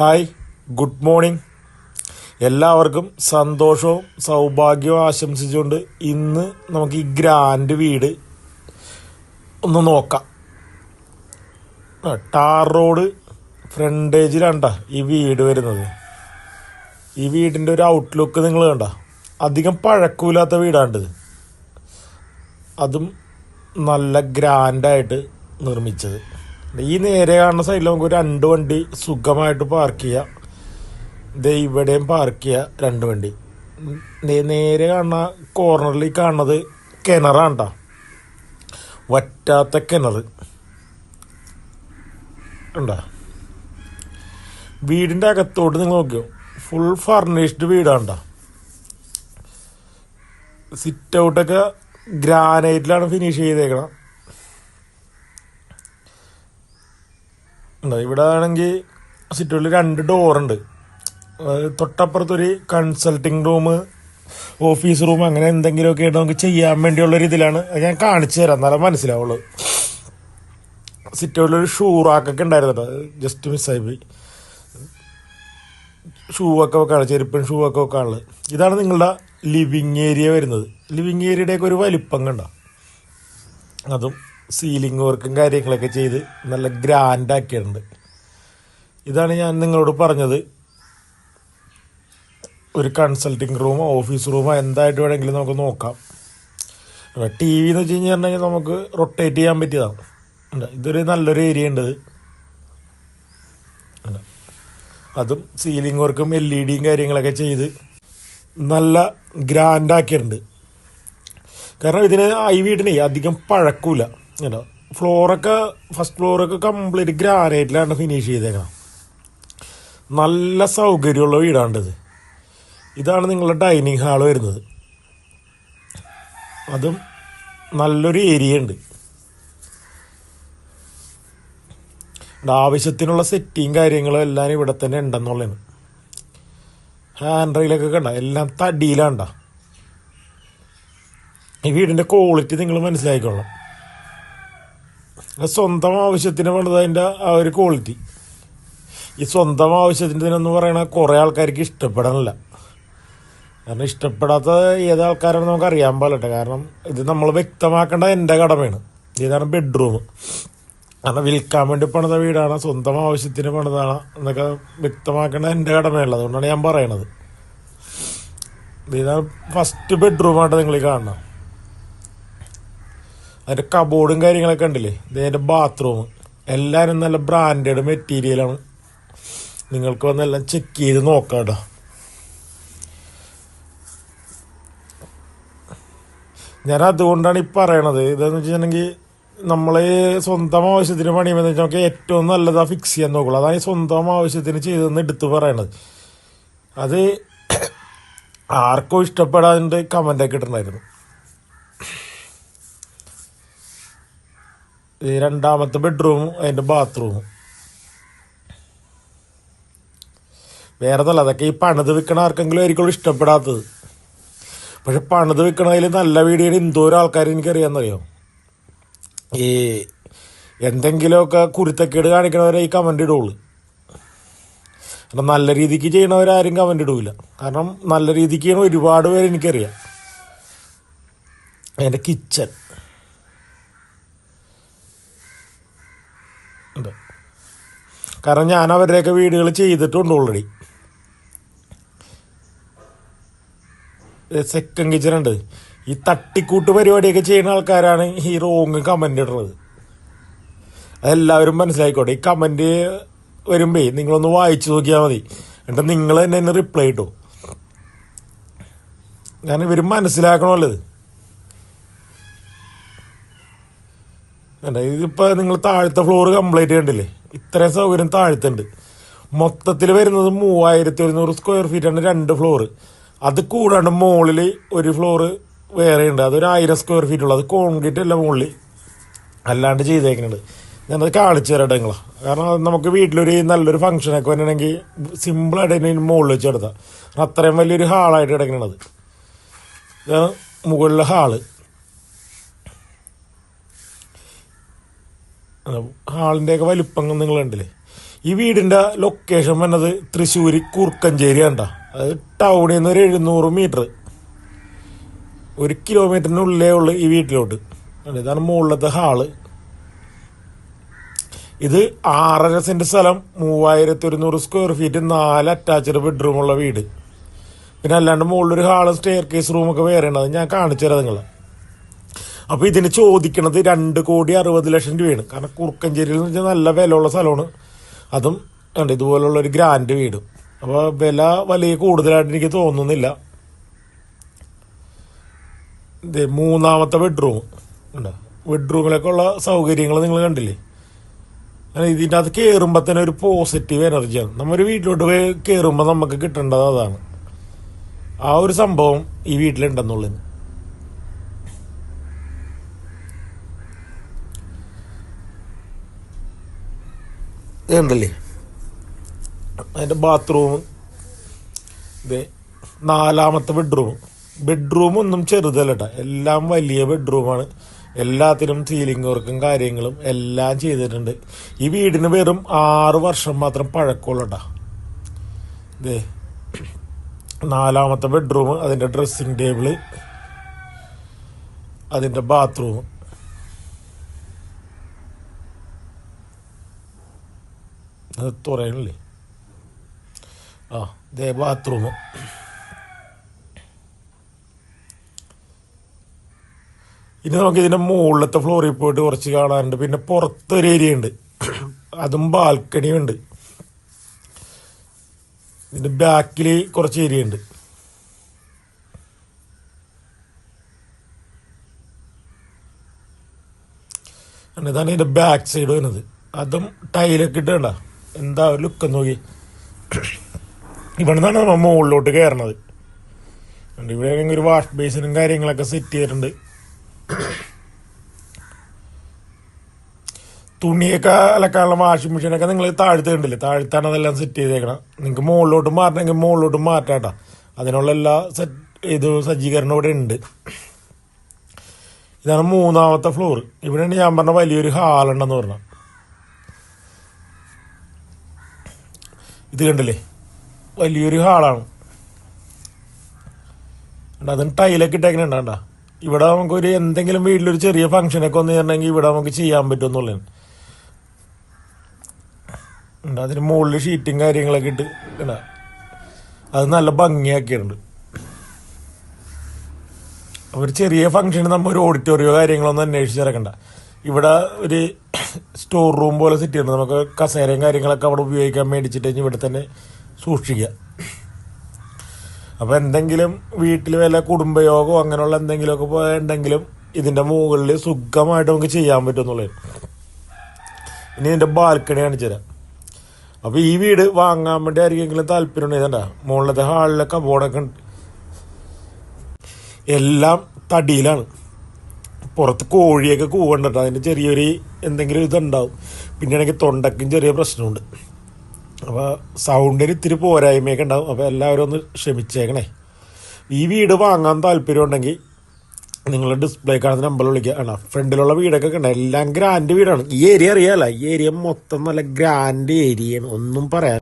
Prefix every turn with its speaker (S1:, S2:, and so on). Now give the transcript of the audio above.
S1: Hi good morning. എല്ലാവർക്കും സന്തോഷവും സൗഭാഗ്യവും ആശംസിച്ചുകൊണ്ട് ഇന്ന് നമുക്ക് ഈ ഗ്രാൻഡ് വീട് ഒന്ന് നോക്കാം. ടാർ റോഡ് ഫ്രണ്ടേജിലാണ്ട ഈ വീട് വരുന്നത്. ഈ വീടിന്റെ ഒരു ഔട്ട്ലുക്ക് നിങ്ങൾ കണ്ട. അധികം പഴക്കമില്ലാത്ത വീടാണിത്. അതും നല്ല ഗ്രാൻഡായിട്ട് നിർമ്മിച്ചത്. ഈ നേരെ കാണുന്ന സൈഡിൽ നമുക്ക് രണ്ട് വണ്ടി സുഖമായിട്ട് പാർക്ക് ചെയ്യാം. ദേ ഇവിടെയും പാർക്ക് ചെയ്യുക രണ്ട് വണ്ടി. നേരെ കാണുന്ന കോർണറിൽ കാണുന്നത് കിണറാണ് ട്ടോ. വറ്റാത്ത കിണർ ഉണ്ടോ? വീടിന്റെ അകത്തോട്ട് നിങ്ങൾ നോക്കിയോ? ഫുൾ ഫർണിഷ്ഡ് വീടാണ് ട്ടോ. സിറ്റ് ഔട്ടൊക്കെ ഗ്രാനൈറ്റിലാണ് ഫിനിഷ് ചെയ്തേക്കണം. ഇവിടെ ആണെങ്കിൽ സിറ്റുകളിൽ രണ്ട് ഡോറുണ്ട്. തൊട്ടപ്പുറത്തൊരു കൺസൾട്ടിങ് റൂം ഓഫീസ് റൂം അങ്ങനെ എന്തെങ്കിലുമൊക്കെ ആയിട്ട് നമുക്ക് ചെയ്യാൻ വേണ്ടിയുള്ള ഒരു ഇതിലാണ് അത് ഞാൻ കാണിച്ചു തരാം. എന്നാലും മനസ്സിലാവുള്ളൂ. സിറ്റൗട്ടിലൊരു ഷൂ റാക്കൊക്കെ ഉണ്ടായിരുന്നു കേട്ടോ. ജസ്റ്റ് മിസ്സായി പോയി. ഷൂ ഒക്കെ വെക്കാണ് ചെരുപ്പൻ ഷൂ ഒക്കെ വെക്കാനുള്ളത്. ഇതാണ് നിങ്ങളുടെ ലിവിങ് ഏരിയ വരുന്നത്. ലിവിങ് ഏരിയയുടെയൊക്കെ ഒരു വലിപ്പം കണ്ട? അതും സീലിംഗ് വർക്കും കാര്യങ്ങളൊക്കെ ചെയ്ത് നല്ല ഗ്രാൻഡ് ആക്കിയിട്ടുണ്ട് ഇതാണ് ഞാൻ നിങ്ങളോട് പറഞ്ഞത്. ഒരു കൺസൾട്ടിങ് റൂമോ ഓഫീസ് റൂമോ എന്തായിട്ട് വേണമെങ്കിലും നമുക്ക് നോക്കാം. ടി വി എന്ന് വെച്ച് കഴിഞ്ഞിട്ടുണ്ടെങ്കിൽ നമുക്ക് റൊട്ടേറ്റ് ചെയ്യാൻ പറ്റിയതാണ്. ഇതൊരു നല്ലൊരു ഏരിയ ഉണ്ട്. അതും സീലിംഗ് വർക്കും എൽ ഇ ഡിയും കാര്യങ്ങളൊക്കെ ചെയ്ത് നല്ല ഗ്രാൻഡ് ആക്കിയിട്ടുണ്ട് കാരണം ഇതിന് ഈ വീടിന് അധികം പഴക്കൂല. കേട്ടോ ഫ്ലോറൊക്കെ ഫസ്റ്റ് ഫ്ലോറൊക്കെ കംപ്ലീറ്റ് ഗ്രാനൈറ്റിലാണ് ഫിനിഷ് ചെയ്തേക്കണം നല്ല സൗകര്യമുള്ള വീടാണിത്. ഇതാണ് നിങ്ങളുടെ ഡൈനിങ് ഹാൾ വരുന്നത്. അതും നല്ലൊരു ഏരിയ ഉണ്ട്. ആവശ്യത്തിനുള്ള സെറ്റിയും കാര്യങ്ങളും എല്ലാം ഇവിടെ തന്നെ ഉണ്ടെന്നുള്ളതാണ്. ഹാൻഡ് റെയിലൊക്കെ കണ്ട? എല്ലാം തടിയിലാണ്ട. ഈ വീടിന്റെ ക്വാളിറ്റി നിങ്ങൾ മനസ്സിലാക്കിക്കൊള്ളാം സ്വന്തം ആവശ്യത്തിന് പണിതതിന്റെ ആ ഒരു ക്വാളിറ്റി ഈ സ്വന്തം ആവശ്യത്തിന്റെതിനെന്ന് പറയണ കുറേ ആൾക്കാർക്ക് ഇഷ്ടപ്പെടണില്ല കാരണം ഇഷ്ടപ്പെടാത്ത ഏത് ആൾക്കാരാണെന്ന് നമുക്ക് അറിയാൻ പാടില്ല. കാരണം ഇത് നമ്മൾ വ്യക്തമാക്കേണ്ട എന്റെ കടമയാണ്. ഇതാണ് ബെഡ്റൂം കാരണം വിൽക്കാൻ വേണ്ടി പണിത വീടാണ് സ്വന്തം ആവശ്യത്തിന് പണിതാണ് എന്നൊക്കെ വ്യക്തമാക്കേണ്ട എന്റെ കടമയുള്ളത് അതുകൊണ്ടാണ് ഞാൻ പറയണത്. ഇതാണ് ഫസ്റ്റ് ബെഡ്റൂമായിട്ട് നിങ്ങൾ കാണണം അതിന്റെ കബോർഡും കാര്യങ്ങളൊക്കെ ഉണ്ടല്ലേ? ഇതിന്റെ ബാത്റൂം എല്ലാവരും നല്ല ബ്രാൻഡഡ് മെറ്റീരിയലാണ് നിങ്ങൾക്ക് വന്നെല്ലാം ചെക്ക് ചെയ്ത് നോക്കാം കേട്ടോ ഞാൻ അതുകൊണ്ടാണ് ഈ പറയണത്. ഇതെന്ന് വെച്ചിട്ടുണ്ടെങ്കിൽ നമ്മളെ സ്വന്തം ആവശ്യത്തിന് പണിയുമ്പോൾ നമുക്ക് ഏറ്റവും നല്ലതാ ഫിക്സ് ചെയ്യാൻ നോക്കുള്ളൂ. അതാണ് സ്വന്തം ആവശ്യത്തിന് ചെയ്തെന്ന് എടുത്ത് പറയണത്. അത് ആർക്കും ഇഷ്ടപ്പെടാതെ കമന്റൊക്കെ ഇട്ടിട്ടുണ്ടായിരുന്നു. രണ്ടാമത്തെ ബെഡ്റൂമും അതിന്റെ ബാത്റൂമും വേറെ നല്ല അതൊക്കെ ഈ പണിത് വിൽക്കണ ആർക്കെങ്കിലും ആയിരിക്കും ഇഷ്ടപ്പെടാത്തത്. പക്ഷെ പണിത് വിൽക്കണതിൽ നല്ല വീഡിയോ എന്തോരം ആൾക്കാർ എനിക്കറിയാമെന്നറിയോ? ഈ എന്തെങ്കിലുമൊക്കെ കുരുത്തക്കേട് കാണിക്കണവരെ ഈ കമന്റ് ഇടുള്ളൂ. കാരണം നല്ല രീതിക്ക് ചെയ്യണവരാരും കമന്റ് ഇടൂല. കാരണം നല്ല രീതിക്ക് ചെയ്യണ ഒരുപാട് പേര് എനിക്കറിയാം. എന്റെ കിച്ചൺ കാരണം ഞാൻ അവരുടെയൊക്കെ വീടുകൾ ചെയ്തിട്ടുണ്ട് ഓൾറെഡി സെക്കൻഡ് കിച്ചൺ ഉണ്ട്. ഈ തട്ടിക്കൂട്ട് പരിപാടിയൊക്കെ ചെയ്യുന്ന ആൾക്കാരാണ് ഈ റോങ് കമന്റ് ഇടുന്നത്. അതെല്ലാവരും മനസ്സിലായിക്കോട്ടെ. ഈ കമന്റ് വരുമ്പേ നിങ്ങളൊന്ന് വായിച്ചു നോക്കിയാൽ മതി. എന്നിട്ട് നിങ്ങൾ തന്നെ എന്നെ റിപ്ലൈ ഇട്ടു. കാരണം ഇവർ മനസ്സിലാക്കണമല്ലത്. ഇതിപ്പോൾ നിങ്ങൾ താഴത്തെ ഫ്ലോർ കംപ്ലീറ്റ് കണ്ടില്ലേ ഇത്രയും സൗകര്യം താഴ്ത്തുണ്ട് മൊത്തത്തിൽ വരുന്നത് മൂവായിരത്തി ഒരുന്നൂറ് സ്ക്വയർ ഫീറ്റാണ് രണ്ട് ഫ്ലോറ് അത് കൂടാണ്ട് മുകളിൽ ഒരു ഫ്ലോറ് വേറെ ഉണ്ട്. അതൊരു ആയിരം സ്ക്വയർ ഫീറ്റ് ഉള്ളത് അത് കോൺക്രീറ്റ് അല്ല മുകളിൽ അല്ലാണ്ട് ചെയ്തേക്കുന്നുണ്ട് ഞാനത് കാണിച്ചു തരാം നിങ്ങളാ. കാരണം നമുക്ക് വീട്ടിലൊരു നല്ലൊരു ഫംഗ്ഷനൊക്കെ വരണമെങ്കിൽ സിമ്പിളായിട്ട് അതിന് മുകളിൽ വെച്ച് എടുത്താൽ അത്രയും വലിയൊരു ഹാളായിട്ട് കിടക്കണത്. മുകളിലെ ഹാൾ ഹാളിന്റെയൊക്കെ വലിപ്പം നിങ്ങൾ കണ്ടില്ലേ ഈ വീടിന്റെ ലൊക്കേഷൻ വന്നത് തൃശ്ശൂര് കുറുക്കഞ്ചേരി കണ്ട അത് ടൗണിൽ നിന്ന് ഒരു എഴുന്നൂറ് മീറ്റർ ഒരു കിലോമീറ്ററിനുള്ളിലേ ഉള്ളു ഈ വീട്ടിലോട്ട്. ഇതാണ് മുകളിലത്തെ ഹാൾ. ഇത് ആറര സെന്റ് സ്ഥലം മൂവായിരത്തി ഒരുന്നൂറ് സ്ക്വയർ ഫീറ്റ് നാല് അറ്റാച്ച്ഡ് ബെഡ്റൂമുള്ള വീട്. പിന്നെ അല്ലാണ്ട് മുകളിലൊരു ഹാളും സ്റ്റെയർ കേസ് റൂമൊക്കെ വേറെ ഉണ്ട് ഞാൻ കാണിച്ചു തരാം നിങ്ങളെ. അപ്പൊ ഇതിന് ചോദിക്കണത് രണ്ട് കോടി അറുപത് ലക്ഷം രൂപയാണ്. കാരണം കുറുക്കഞ്ചേരിയിൽ എന്ന് വെച്ചാൽ നല്ല വിലയുള്ള സ്ഥലമാണ്. അതും ഉണ്ട് ഇതുപോലുള്ള ഒരു ഗ്രാൻഡ് വീട്. അപ്പോൾ വില വലിയ കൂടുതലായിട്ട് എനിക്ക് തോന്നുന്നില്ല. മൂന്നാമത്തെ ബെഡ്റൂം ഉണ്ട് ബെഡ്റൂമിലൊക്കെ ഉള്ള സൗകര്യങ്ങൾ നിങ്ങൾ കണ്ടില്ലേ? ഇതിന്റെ അകത്ത് കയറുമ്പോൾ തന്നെ ഒരു പോസിറ്റീവ് എനർജിയാണ് നമ്മൊരു വീട്ടിലോട്ട് പോയി കയറുമ്പോൾ നമുക്ക് കിട്ടേണ്ടത് അതാണ്. ആ ഒരു സംഭവം ഈ വീട്ടിലുണ്ടെന്നുള്ളത് ഇതുണ്ടല്ലേ? അതിന്റെ ബാത്റൂം ഇത് നാലാമത്തെ ബെഡ്റൂം ബെഡ്റൂം ഒന്നും ചെറുതല്ല എല്ലാം വലിയ ബെഡ്റൂമാണ് എല്ലാത്തിനും സീലിംഗ് വർക്കും കാര്യങ്ങളും എല്ലാം ചെയ്തിട്ടുണ്ട്. ഈ വീടിന് വെറും ആറ് വർഷം മാത്രം പഴക്കമുള്ള ഇത് നാലാമത്തെ ബെഡ്റൂം അതിന്റെ ഡ്രസ്സിങ് ടേബിൾ അതിന്റെ ബാത്റൂം അത് തുറയണില്ലേ? ആ ഇതേ ബാത്റൂം ഇനി നമുക്ക് ഇതിന്റെ മുകളിലത്തെ ഫ്ലോറിൽ പോയിട്ട് കുറച്ച് കാണാനുണ്ട്. പിന്നെ പുറത്തൊരു ഏരിയ ഉണ്ട്. അതും ബാൽക്കണിയും ഉണ്ട്. ഇതിന്റെ ബാക്കിൽ കുറച്ച് ഏരിയ ഉണ്ട്. ഇതാണ് ഇതിന്റെ ബാക്ക് സൈഡ് വരുന്നത് അതും ടൈലൊക്കെ ഇട്ടണ്ട എന്താ ഒരു ലുക്ക് നോക്കി. ഇവിടെ നിന്നാണ് നമ്മൾ മുകളിലോട്ട് കയറണത് അതുകൊണ്ട് ഇവിടെ ആണെങ്കിൽ ഒരു വാഷ് ബേസിനും കാര്യങ്ങളൊക്കെ സെറ്റ് ചെയ്തിട്ടുണ്ട്. തുണിയൊക്കെ അലക്കാനുള്ള വാഷിംഗ് മെഷീനൊക്കെ നിങ്ങൾ താഴ്ത്ത് കണ്ടില്ലേ താഴ്ത്താണ് അതെല്ലാം സെറ്റ് ചെയ്തേക്കണം. നിങ്ങൾക്ക് മുകളിലോട്ട് മാറണമെങ്കിൽ മുകളിലോട്ട് മാറ്റാട്ടോ അതിനുള്ള എല്ലാ സെറ്റ് ഇത് സജ്ജീകരണം ഇവിടെ ഉണ്ട്. ഇതാണ് മൂന്നാമത്തെ ഫ്ലോർ ഇവിടെയാണ് ഞാൻ പറഞ്ഞ വലിയൊരു ഹാളുണ്ടെന്ന് പറഞ്ഞ ഇത് കണ്ടില്ലേ? വലിയൊരു ഹാളാണ്. അതിന് ടൈലൊക്കെ ടൈലൊക്കെ ഇട്ടേക്കണുണ്ടാ ഇവിടെ നമുക്കൊരു എന്തെങ്കിലും വീട്ടിലൊരു ചെറിയ ഫംഗ്ഷനൊക്കെ വന്നു തരണമെങ്കിൽ ഇവിടെ നമുക്ക് ചെയ്യാൻ പറ്റുമെന്ന് എന്നുള്ളതാണ് ഉണ്ട് അതിന് മുകളിൽ ഷീറ്റും കാര്യങ്ങളൊക്കെ ഇട്ട് ഇടാ അത് നല്ല ഭംഗിയാക്കിയിട്ടുണ്ട്. ഒരു ചെറിയ ഫംഗ്ഷന് നമ്മൾ ഒരു ഓഡിറ്റോറിയോ കാര്യങ്ങളൊന്നും അന്വേഷിച്ചിറക്കണ്ട ഇവിടെ ഒരു സ്റ്റോർ റൂം പോലെ സെറ്റ് ചെയ്യണം നമുക്ക് കസേരയും കാര്യങ്ങളൊക്കെ അവിടെ ഉപയോഗിക്കാൻ മേടിച്ചിട്ട് ഇവിടെ തന്നെ സൂക്ഷിക്കുക. അപ്പോൾ എന്തെങ്കിലും വീട്ടിൽ വല്ല കുടുംബയോഗോ അങ്ങനെയുള്ള എന്തെങ്കിലുമൊക്കെ പോയുണ്ടെങ്കിലും ഇതിന്റെ മുകളിൽ സുഖമായിട്ട് നമുക്ക് ചെയ്യാൻ പറ്റും എന്നുള്ളത് ഇനി ഇതിന്റെ ബാൽക്കണി കാണിച്ചു തരാം. അപ്പോൾ ഈ വീട് വാങ്ങാൻ വേണ്ടി ആർക്കെങ്കിലും താല്പര്യം ഇതണ്ട മുകളിലത്തെ ഹാളിലൊക്കെ കബോർഡൊക്കെ ഉണ്ട്. എല്ലാം തടിയിലാണ്. പുറത്ത് കോഴിയൊക്കെ കൂവണ്ടിട്ട്. അതിന് ചെറിയൊരു എന്തെങ്കിലും ഇതുണ്ടാവും. പിന്നെ ആണെങ്കിൽ തൊണ്ടക്കും ചെറിയ പ്രശ്നമുണ്ട്. അപ്പോൾ സൗണ്ടിന് ഇത്തിരി പോരായ്മയൊക്കെ ഉണ്ടാവും. അപ്പോൾ എല്ലാവരും ഒന്ന് ക്ഷമിച്ചേക്കണേ. ഈ വീട് വാങ്ങാൻ താല്പര്യം ഉണ്ടെങ്കിൽ നിങ്ങൾ ഡിസ്പ്ലേ കാണുന്ന നമ്പർ വിളിക്കുക. ആണ്? ഫ്രണ്ടിലുള്ള വീടൊക്കെ കണ്ട? എല്ലാം ഗ്രാൻഡ് വീടാണ്. ഈ ഏരിയ അറിയാലോ? ഈ ഏരിയ മൊത്തം നല്ല ഗ്രാൻഡ് ഏരിയയാണ് ഒന്നും പറയാൻ